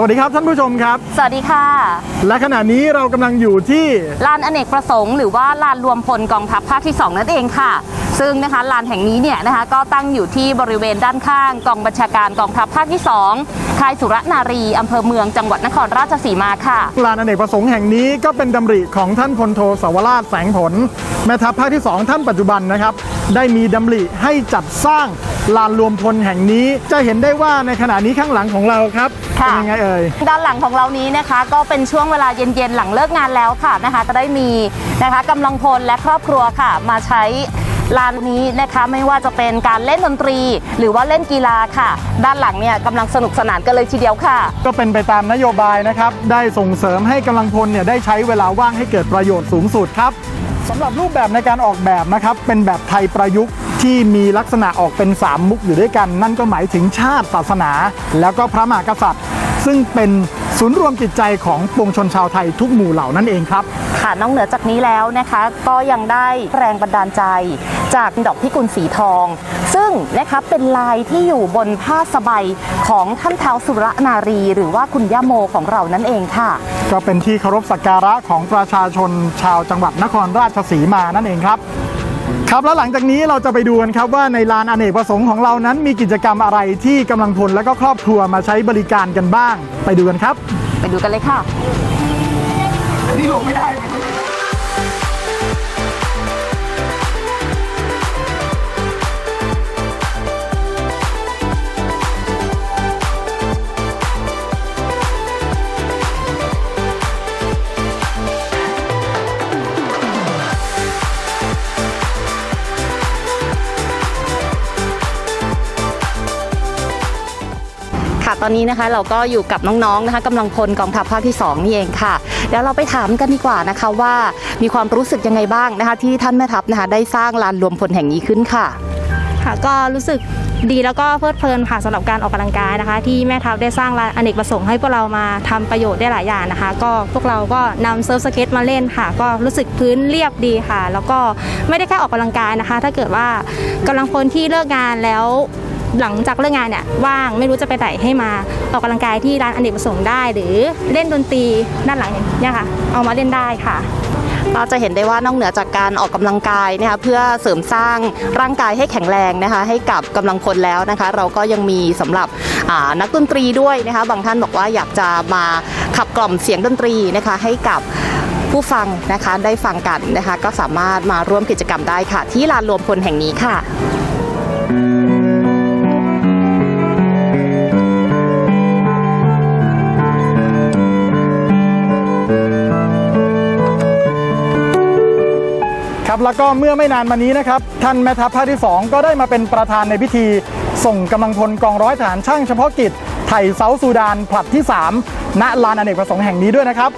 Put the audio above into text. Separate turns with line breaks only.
สวัสดีครับท่านผู้ชมครับ
สวัสดีค่ะ
และขณะนี้เรากำลังอยู่ที่
ลานอเนกประสงค์หรือว่าลานรวมพลกองทัพภาคที่ 2 นั่นเองค่ะ ซึ่งนะคะลานแห่งนี้เนี่ยนะคะก็ตั้งอยู่ที่บริเวณด้านข้างกองบัญชาการกองทัพภาคที่ 2 ค่ายสุรนารีอำเภอเมืองจังหวัดนครราชสีมาค่ะ
ลานอเนกประสงค์แห่งนี้ก็เป็นดำริของท่านพลโทสาวราชแสงผลแม่ทัพภาคที่ 2 ท่านปัจจุบันนะครับได้มีดำริให้จัดสร้าง ลานรวมพลแห่งนี้จะเห็นได้ว่าในขณะนี้ข้างหลังของเราครับเป็
ค่ะ
นยังไงเอ่ย
ด้านหลังของเรานี้นะคะ ก็เป็นช่วงเวลาเย็นๆหลังเลิกงานแล้วค่ะนะคะจะได้มีนะคะกำลังพลและครอบครัวค่ะ มาใช้ลานนี้นะคะไม่ว่าจะเป็นการเล่นดนตรี หรือว่าเล่นกีฬาค่ะ ด้านหลังเนี่ยกำลังสนุกสนานกันเลยทีเดียวค่ะ
ก็เป็นไปตามนโยบายนะครับ ได้ส่งเสริมให้กำลังพลเนี่ยได้ใช้เวลาว่างให้เกิดประโยชน์สูงสุดครับ สำหรับรูปแบบในการออกแบบนะครับ เป็นแบบไทยประยุกต์ที่มีลักษณะออกเป็น 3 มุกอยู่ด้วยกัน นั่นก็หมายถึงชาติศาสนา แล้วก็พระมหากษัตริย์ ซึ่งเป็นศูนย์รวมจิตใจของปวงชนชาวไทยทุกหมู่เหล่านั่นเองครับ
ค่ะนอกเหนือจากนี้แล้วนะคะ ก็ยังได้แรงบันดาลใจจากดอกพิกุลสีทอง ซึ่งนะคะเป็นลายที่อยู่บนผ้าสบายของท่านเท้าวสุรนารี หรือว่าคุณย่าโมของเรานั่นเองค่ะ
ก็เป็นที่เคารพสักการะของประชาชนชาวจังหวัดนครราชสีมานั่นเองครับครับแล้วหลังจากนี้เราจะไปดูกันครับว่าในลานอเนกประสงค์ของเรานั้นมีกิจกรรมอะไรที่กำลังพลและก็ครอบครัวมาใช้บริการกันบ้าง ไปดูกันครับ
ไปดูกันเลยค่ะ ค่ะ ตอนนี้นะคะเราก็อยู่กับน้องๆนะคะกำลังพลกองทัพภาคที่ 2 นี่เองค่ะเดี๋ยวเราไปถามกันดีกว่านะคะว่ามีความรู้สึกยังไงบ้างนะคะ ที่ท่านแม่ทัพนะคะได้สร้างลานรวมพลแห่งนี้ขึ้นค่ะ
ค่ะก็รู้สึกดีแล้วก็เพลิดเพลินค่ะสำหรับการออกกำลังกายนะคะ ที่แม่ทัพได้สร้างลานอเนกประสงค์ให้พวกเรามาทำประโยชน์ได้หลายอย่างนะคะ ก็พวกเราก็นำเซิร์ฟสเก็ตมาเล่นค่ะ ก็รู้สึกพื้นเรียบดีค่ะ แล้วก็ไม่ได้แค่ออกกำลังกายนะคะ ถ้าเกิดว่ากำลังพลที่เลิกงานแล้ว หลังจากเลิกงานเนี่ยว่างไม่รู้จะไปไหนให้มาออกกำลังกายที่ร้านอเนกประสงค์ได้ หรือเล่นดนตรีด้านหลังเนี่ยค่ะ เอามาเล่นได้ค่ะ
ก็จะเห็นได้ว่านอกเหนือจากการออกกำลังกายนะคะเพื่อเสริมสร้างร่างกายให้แข็งแรงนะคะ ให้กับกำลังพลแล้วนะคะ เราก็ยังมีสำหรับนักดนตรีด้วยนะคะ บางท่านบอกว่าอยากจะมาขับกล่อมเสียงดนตรีนะคะ ให้กับผู้ฟังนะคะได้ฟังกันนะคะ ก็สามารถมาร่วมกิจกรรมได้ค่ะ ที่ลานรวมพลแห่งนี้ค่ะ
แล้วก็เมื่อไม่นานมานี้นะครับท่านแม่ทัพภาคที่ 2 ก็ได้มาเป็นประธานในพิธี ส่งกำลังพลกองร้อยฐานช่างเฉพาะกิจไทยเซาท์ซูดานผลัดที่ 3 ณลานอเนกประสงค์แห่งนี้ด้วยนะครับ